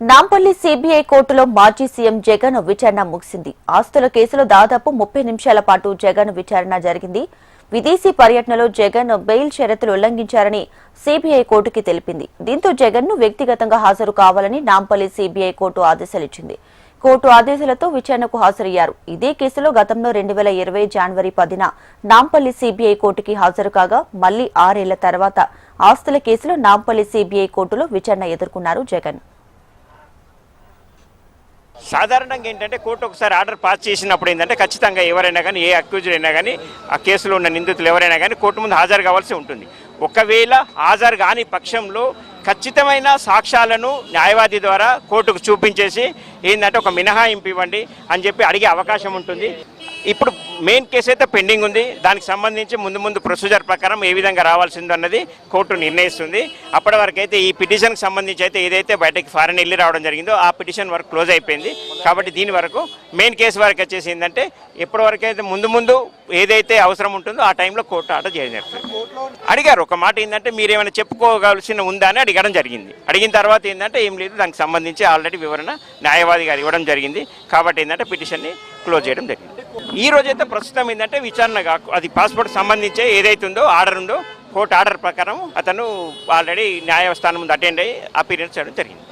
Nampally CBI కోర్టులో మాజీ CM Jagan విచారణ ముగిసింది. ఆస్తుల కేసులో దాదాపు ముప్పై నిమిషాల పాటు జగన్ విచారణ జరిగింది. విదేశీ పర్యటనలో జగన్ బెయిల్ షరతులు ఉల్లంఘించారని సిబిఐ కోర్టుకి తెలిపింది. దీంతో జగన్ను వ్యక్తిగతంగా హాజరు కావాలని నాంపల్లి సిబిఐ కోర్టు ఆదేశాలిచ్చింది. కోర్టు ఆదేశాలతో విచారణకు హాజరయ్యారు. ఇదే కేసులో గతంలో రెండు వేల ఇరవై జనవరి పదిన నాంపల్లి సిబిఐ కోర్టుకి హాజరు కాగా మళ్ళీ ఆరేళ్ళ తర్వాత ఆస్తుల కేసులో నాంపల్లి సిబిఐ కోర్టులో విచారణ ఎదుర్కొన్నారు జగన్. సాధారణంగా ఏంటంటే కోర్టు ఒకసారి ఆర్డర్ పాస్ చేసినప్పుడు ఏంటంటే ఖచ్చితంగా ఎవరైనా కానీ ఏ అక్యూజ్డ్ అయినా కానీ ఆ కేసులో ఉన్న నిందితులు ఎవరైనా కానీ కోర్టు ముందు హాజరు కావాల్సి ఉంటుంది. ఒకవేళ హాజరు కాని పక్షంలో ఖచ్చితమైన సాక్ష్యాలను న్యాయవాది ద్వారా కోర్టుకు చూపించేసి ఏంటంటే ఒక మినహాయింపు ఇవ్వండి అని చెప్పి అడిగే అవకాశం ఉంటుంది. ఇప్పుడు మెయిన్ కేసు అయితే పెండింగ్ ఉంది. దానికి సంబంధించి ముందు ముందు ప్రొసీజర్ ప్రకారం ఏ విధంగా రావాల్సిందో అన్నది కోర్టు నిర్ణయిస్తుంది. అప్పటి వరకు అయితే ఈ పిటిషన్కి సంబంధించి అయితే ఏదైతే బయటకి ఫారెన్ వెళ్ళి రావడం జరిగిందో ఆ పిటిషన్ వరకు క్లోజ్ అయిపోయింది. కాబట్టి దీని వరకు మెయిన్ కేసు వరకు వచ్చేసి ఏంటంటే ఎప్పటి వరకు అయితే ముందు ముందు ఏదైతే అవసరం ఉంటుందో ఆ టైంలో కోర్టు ఆర్డర్ చేయడం జరుగుతుంది అడిగారు. ఒక మాట ఏంటంటే మీరు ఏమైనా చెప్పుకోగలసిన ఉందా అని అడగడం జరిగింది. అడిగిన తర్వాత ఏంటంటే ఏం లేదు దానికి సంబంధించి ఆల్రెడీ వివరణ న్యాయవాది గారు ఇవ్వడం జరిగింది. కాబట్టి ఏంటంటే పిటిషన్ని క్లోజ్ చేయడం జరిగింది. ఈ రోజు అయితే ప్రస్తుతం ఏంటంటే విచారణ కాకు అది పాస్పోర్ట్ సంబంధించి ఏదైతే ఉందో ఆర్డర్ ఉందో కోర్టు ఆర్డర్ ప్రకారం అతను ఆల్రెడీ న్యాయస్థానం ముందు అటెండ్ అయ్యి అపీరియన్స్ చేయడం జరిగింది.